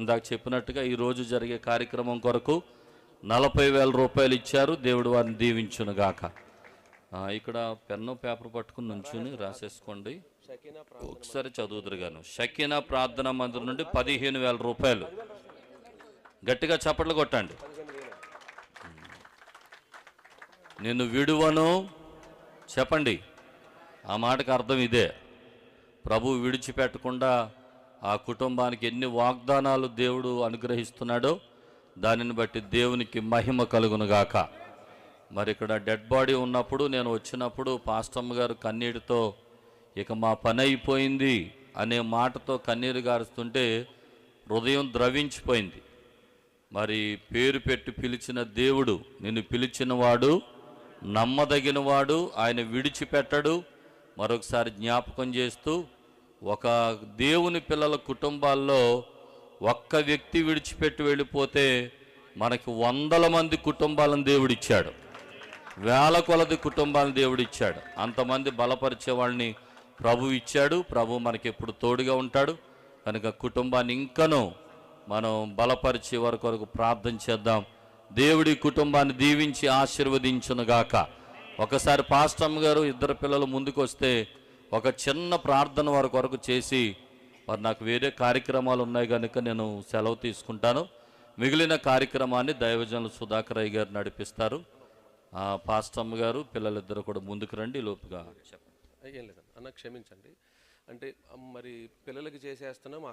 ఇందాక చెప్పినట్టుగా ఈరోజు జరిగే కార్యక్రమం కొరకు నలభై వేల రూపాయలు ఇచ్చారు. దేవుడు వారిని దీవించును గాక ఇక్కడ పెన్ను పేపర్ పట్టుకుని నుంచుని రాసేసుకోండి. ఒకసారి చదువుతురు గాను. షకీనా ప్రార్థనా మందిరం నుండి పదిహేను వేల రూపాయలు. గట్టిగా చప్పట్లు కొట్టండి. నేను విడువను. చెప్పండి. ఆ మాటకు అర్థం ఇదే. ప్రభు విడిచిపెట్టకుండా ఆ కుటుంబానికి ఎన్ని వాగ్దానాలు దేవుడు అనుగ్రహిస్తున్నాడో దానిని బట్టి దేవునికి మహిమ కలుగునుగాక. మరి ఇక్కడ డెడ్ బాడీ ఉన్నప్పుడు నేను వచ్చినప్పుడు పాస్టమ్మ గారు కన్నీటితో ఇక మా పని అయిపోయింది అనే మాటతో కన్నీరు గారుస్తుంటే హృదయం ద్రవించిపోయింది. మరి పేరు పెట్టి పిలిచిన దేవుడు నిన్ను పిలిచినవాడు నమ్మదగినవాడు ఆయన విడిచిపెట్టడు. మరొకసారి జ్ఞాపకం చేస్తూ ఒక దేవుని పిల్లల కుటుంబాల్లో ఒక్క వ్యక్తి విడిచిపెట్టి వెళ్ళిపోతే మనకి వందల మంది కుటుంబాలను దేవుడిచ్చాడు. వేల కొలది కుటుంబాలను దేవుడిచ్చాడు. అంతమంది బలపరిచే వాళ్ళని ప్రభు ఇచ్చాడు. ప్రభు మనకి ఎప్పుడు తోడుగా ఉంటాడు. కనుక కుటుంబాన్ని ఇంకనూ మనం బలపరిచే వరకు వరకు ప్రార్థన చేద్దాం. దేవుడి కుటుంబాన్ని దీవించి ఆశీర్వదించునుగాక. ఒకసారి పాస్టమ్ గారు ఇద్దరు పిల్లలు ముందుకు వస్తే ఒక చిన్న ప్రార్థన వారి కొరకు చేసి మరి నాకు వేరే కార్యక్రమాలు ఉన్నాయి కనుక నేను సెలవు తీసుకుంటాను. మిగిలిన కార్యక్రమాన్ని దైవజనులు సుధాకర్ అయ్య గారు నడిపిస్తారు. పాస్టమ్మ గారు పిల్లలిద్దరు కూడా ముందుకు రండి లోపుగా. చెప్పండి. ఏం లేదండి అన్న క్షమించండి. అంటే మరి పిల్లలకి చేసేస్తున్నాం